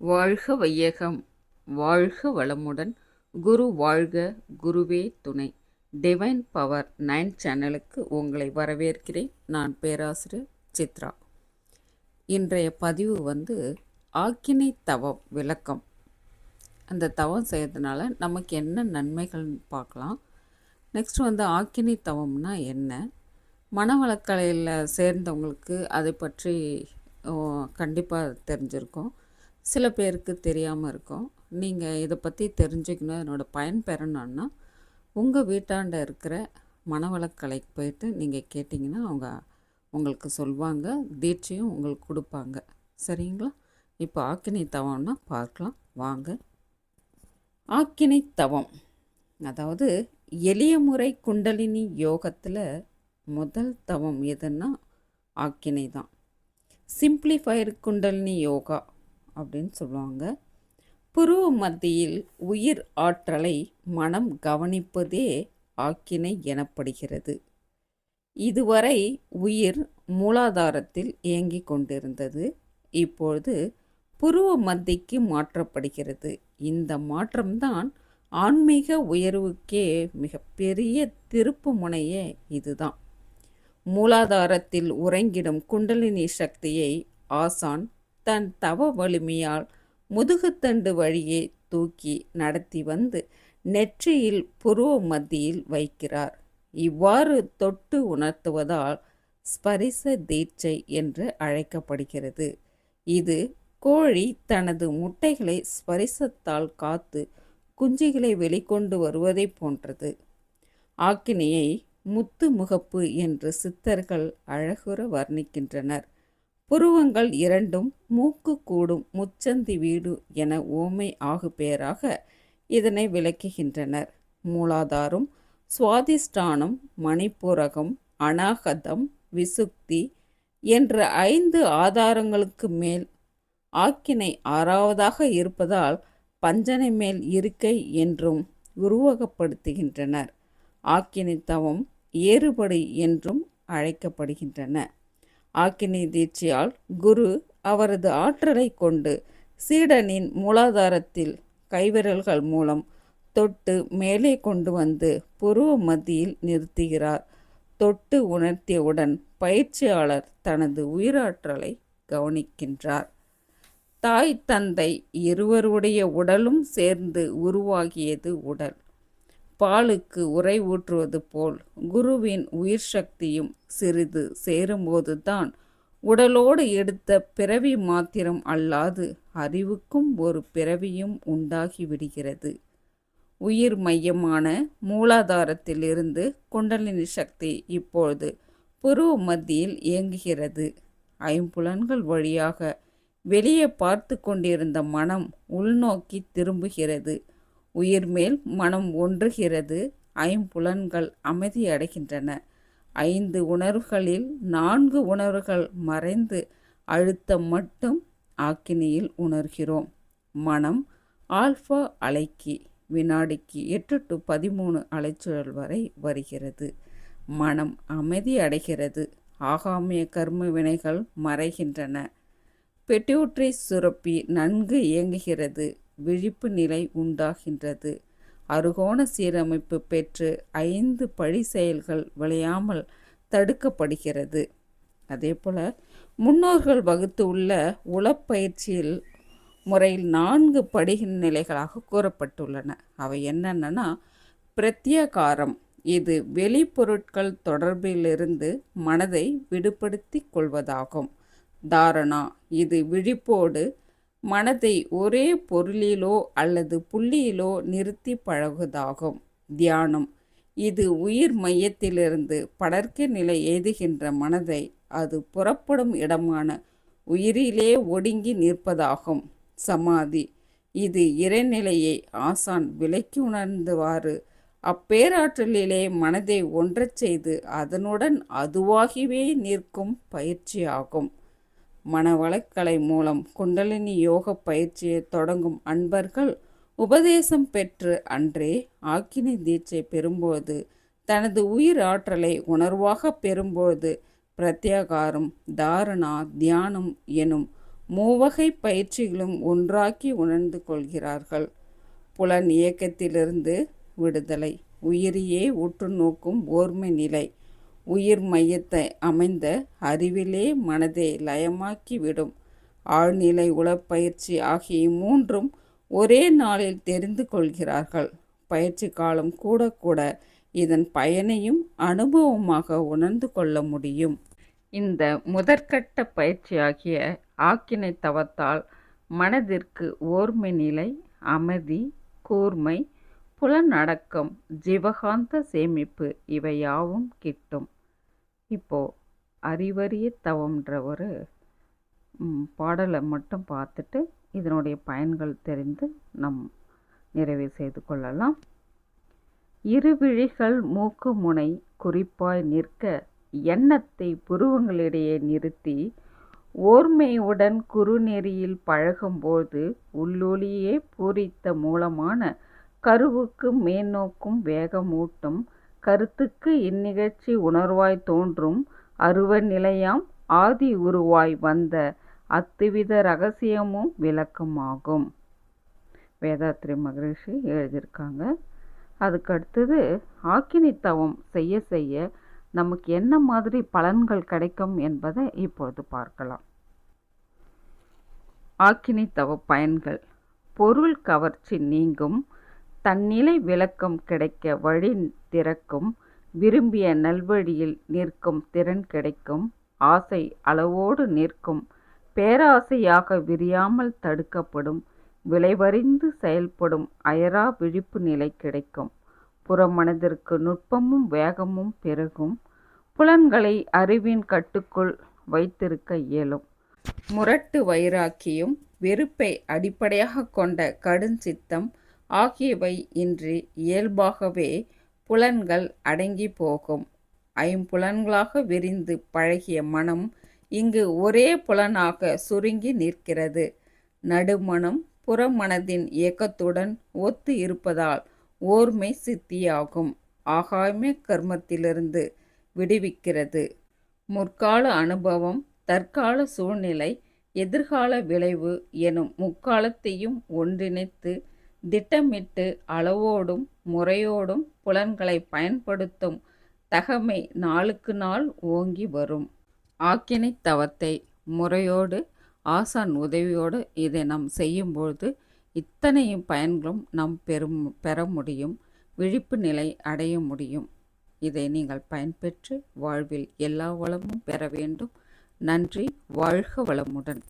வாழ்க வையகம் வாழ்க வளமுடன். குரு வாழ்க குருவே துணை. டிவைன் பவர் நைன் சேனலுக்கு உங்களை வரவேற்கிறேன். நான் பேராசிரியர் சித்ரா. இன்றைய பதிவு வந்து ஆக்கினை தவம் விளக்கம். அந்த தவம் செய்யறதுனால நமக்கு என்ன நன்மைகள்னு பார்க்கலாம். நெக்ஸ்ட் வந்து ஆக்கினை தவம்னா என்ன? மனவளக்கலையில் சேர்ந்தவங்களுக்கு அதை பற்றி கண்டிப்பாக தெரிஞ்சிருக்கோம். சில பேருக்கு தெரியாமல் இருக்கும். நீங்கள் இதை பற்றி தெரிஞ்சுக்கணும். என்னோடய பயன் பெறணுன்னா உங்கள் வீட்டாண்ட இருக்கிற மனவளக்கலைக்கு போயிட்டு நீங்கள் கேட்டிங்கன்னா அவங்க உங்களுக்கு சொல்லுவாங்க தீட்சையும் உங்களுக்கு கொடுப்பாங்க. சரிங்களா? இப்போ ஆக்கினை தவம்னா பார்க்கலாம். வாங்க. ஆக்கினை தவம். அதாவது எளிய முறை குண்டலினி யோகத்தில் முதல் தவம் எதுன்னா ஆக்கினை தான். சிம்பிளிஃபைடு குண்டலினி யோகா. அப்படின்னு சொல்லுவாங்க. புருவ மத்தியில் உயிர் ஆற்றலை மனம் கவனிப்பதே ஆக்கினை எனப்படுகிறது. இதுவரை உயிர் மூலாதாரத்தில் இயங்கிக் கொண்டிருந்தது. இப்பொழுது புருவ மத்திக்கு மாற்றப்படுகிறது. இந்த மாற்றம்தான் ஆன்மீக உயர்வுக்கே மிகப்பெரிய திருப்பு முனையே இதுதான். மூலாதாரத்தில் உறங்கிடும் குண்டலினி சக்தியை ஆசான் தன் தவ வலிமையால் முதுகுத்தண்டு வழியே தூக்கி நடத்தி வந்து நெற்றியில் புருவ மத்தியில் வைக்கிறார். இவ்வாறு தொட்டு உணர்த்துவதால் ஸ்பரிச தீட்சை என்று அழைக்கப்படுகிறது. இது கோழி தனது முட்டைகளை ஸ்பரிசத்தால் காத்து குஞ்சுகளை வெளிக்கொண்டு வருவதை போன்றது. ஆக்கினியை முத்து முகப்பு என்று சித்தர்கள் அழகுற வர்ணிக்கின்றனர். புருவங்கள் இரண்டும் மூக்கு கூடும் முச்சந்தி வீடு என ஓமை ஆகு பெயராக இதனை விளக்குகின்றனர். மூலாதாரம் சுவாதிஷ்டானம் மணிப்புரகம் அனாகதம் விசுக்தி என்ற ஐந்து ஆதாரங்களுக்கு மேல் ஆக்கினை ஆறாவதாக இருப்பதால் பஞ்சனை மேல் இருக்கை என்றும் உருவகப்படுத்துகின்றனர். ஆக்கினை தவம் ஏறுபடி என்றும் அழைக்கப்படுகின்றன. ஆக்கினி தீட்சியால் குரு அவரது ஆற்றலை கொண்டு சீடனின் மூலாதாரத்தில் கைவிரல்கள் மூலம் தொட்டு மேலே கொண்டு வந்து புருவ மத்தியில் நிறுத்துகிறார். தொட்டு உணர்த்தியவுடன் பயிற்சியாளர் தனது உயிராற்றலை கவனிக்கின்றார். தாய் தந்தை இருவருடைய உடலும் சேர்ந்து உருவாகியது உடல். பாலுக்கு உரை ஊற்றுவது போல் குருவின் உயிர் சக்தியும் சிறிது சேரும்போது தான் உடலோடு எடுத்த பிறவி மாத்திரம் அல்லாது அறிவுக்கும் ஒரு பிறவியும் உண்டாகி விடுகிறது. உயிர் மையமான மூலாதாரத்திலிருந்து குண்டலினி சக்தி இப்பொழுது புருவ மத்தியில் இயங்குகிறது. ஐம்புலன்கள் வழியாக வெளியே பார்த்து கொண்டிருந்த மனம் உள்நோக்கி திரும்புகிறது. உயிர் மேல் மனம் ஒன்றுகிறது. ஐம்புலன்கள் அமைதியடைகின்றன ஐந்து உணர்வுகளில் நான்கு உணர்வுகள் மறைந்து அழுத்தம் மட்டும் ஆக்கினியில் உணர்கிறோம். மனம் ஆல்ஃபா அலைக்கு வினாடிக்கு எட்டு டு பதிமூணு அலைச்சுழல் வரை வருகிறது. மனம் அமைதி அடைகிறது. ஆகாமிய கர்ம வினைகள் மறைகின்றன. பெட்டியூட்ரி சுரப்பி நன்கு இயங்குகிறது. விழிப்பு நிலை உண்டாகின்றது. அருகோண சீரமைப்பு பெற்று ஐந்து பழி செயல்கள் விளையாமல் தடுக்கப்படுகிறது. அதே போல் முன்னோர்கள் வகுத்து உள்ள உளப்பயிற்சியில் முறையில் நான்கு படிநிலைகளாக கூறப்பட்டுள்ளன. அவை என்னென்னா பிரத்யகாரம். இது வெளிப்பொருட்கள் தொடர்பிலிருந்து மனதை விடுபடுத்தி கொள்வதாகும். தாரணா. இது விழிப்போடு மனதை ஒரே பொருளிலோ அல்லது புள்ளியிலோ நிறுத்தி பழகுவதாகும். தியானம். இது உயிர் மையத்திலிருந்து படர்க்க நிலை ஏதுகின்ற மனதை அது புறப்படும் இடமான உயிரிலே ஒடுங்கி நிற்பதாகும். சமாதி. இது இறைநிலையை ஆசான் விலக்கி உணர்ந்தவாறு அப்பேராற்றலிலே மனதை ஒன்றச் செய்து அதனுடன் அதுவாகவே நிற்கும் பயிற்சியாகும். மனவளக்கலை மூலம் குண்டலினி யோக பயிற்சியை தொடங்கும் அன்பர்கள் உபதேசம் பெற்று அன்றே ஆக்கினி தீட்சை பெறும்போது தனது உயிர் ஆற்றலை உணர்வாக பெறும்போது பிரத்யாகாரம் தாரணா தியானம் எனும் மூவகை பயிற்சிகளும் ஒன்றாக்கி உணர்ந்து கொள்கிறார்கள். புலன் இயக்கத்திலிருந்து விடுதலை உயிரியே உற்று நோக்கும் ஓர்மை நிலை உயிர் மையத்தை அமைந்த அறிவிலே மனதை லயமாக்கிவிடும். ஆழ்நிலை உளப்பயிற்சி ஆகிய மூன்றும் ஒரே நாளில் தெரிந்து கொள்கிறார்கள். பயிற்சி காலம் கூட கூட இதன் பயனையும் அனுபவமாக உணர்ந்து கொள்ள முடியும். இந்த முதற்கட்ட பயிற்சியாகிய ஆக்கினை தவத்தால் மனதிற்கு ஓர்மை நிலை அமைதி கூர்மை புலனடக்கம் ஜீவகாந்த சேமிப்பு இவையாவும் கிட்டும். இப்போது அறிவறிய தவம்ன்ற ஒரு பாடலை மட்டும் பார்த்துட்டு இதனுடைய பயன்கள் தெரிந்து நம் நிறைவு செய்து கொள்ளலாம். இருவிழிகள் மூக்கு முனை குறிப்பாய் நிற்க எண்ணத்தை புருவங்களிடையே நிறுத்தி ஓர்மையுடன் குறுநெறியில் பழகும்போது உள்ளொளியே பூரித்த மூலமான கருவுக்கு மேன்னோக்கும் வேகமூட்டும் கருத்துக்கு இந்நிகழ்ச்சி உணர்வாய் தோன்றும் அருவ நிலையாம் ஆதி உருவாய் வந்த அத்துவித ரகசியமும் விளக்கமாகும். வேதாத்ரி மகரிஷி எழுதியிருக்காங்க. அதுக்கு அடுத்தது ஆக்கினி தவம் செய்ய செய்ய நமக்கு என்ன மாதிரி பலன்கள் கிடைக்கும் என்பதை இப்பொழுது பார்க்கலாம். ஆக்கினி தவ பயன்கள். பொருள் கவர்ச்சி நீங்கும் தன்னிலை விளக்கம் கிடைக்க வழி திறக்கும் விரும்பிய நல்வழியில் நிற்கும் திறன் கிடைக்கும் ஆசை அளவோடு நிற்கும் பேராசையாக விரியாமல் தடுக்கப்படும் விளைவறிந்து செயல்படும் அயரா விழிப்பு நிலை கிடைக்கும். புறமனதிற்கு நுட்பமும் வேகமும் பெருகும். புலன்களை அறிவின் கட்டுக்குள் வைத்திருக்க இயலும். முரட்டு வைராக்கியும் வெறுப்பை அடிப்படையாக கொண்ட கடுஞ்சித்தம் ஆகியவை இன்றி இயல்பாகவே புலன்கள் அடங்கி போகும். ஐம்புலன்களாக விரிந்து பழகிய மனம் இங்கு ஒரே புலனாக சுருங்கி நிற்கிறது. நடுமணம் புறமனதின் இயக்கத்துடன் ஒத்து இருப்பதால் ஓர்மை சித்தியாகும். ஆகாய்மை கர்மத்திலிருந்து விடுவிக்கிறது. முற்கால அனுபவம் தற்கால சூழ்நிலை எதிர்கால விளைவு எனும் முக்காலத்தையும் ஒன்றிணைத்து திட்டமிட்டு அளவோடும் முறையோடும் புலன்களை பயன்படுத்தும் தகமை நாளுக்கு நாள் ஓங்கி வரும். ஆக்கினை தவத்தை முறையோடு ஆசான் உதவியோடு இதை நாம் செய்யும்பொழுது இத்தனையும் பயன்களும் நாம் பெறும் பெற முடியும் விழிப்பு நிலை அடைய முடியும். இதை நீங்கள் பயன்பெற்று வாழ்வில் எல்லா வளமும் பெற வேண்டும். நன்றி வாழ்க வளமுடன்.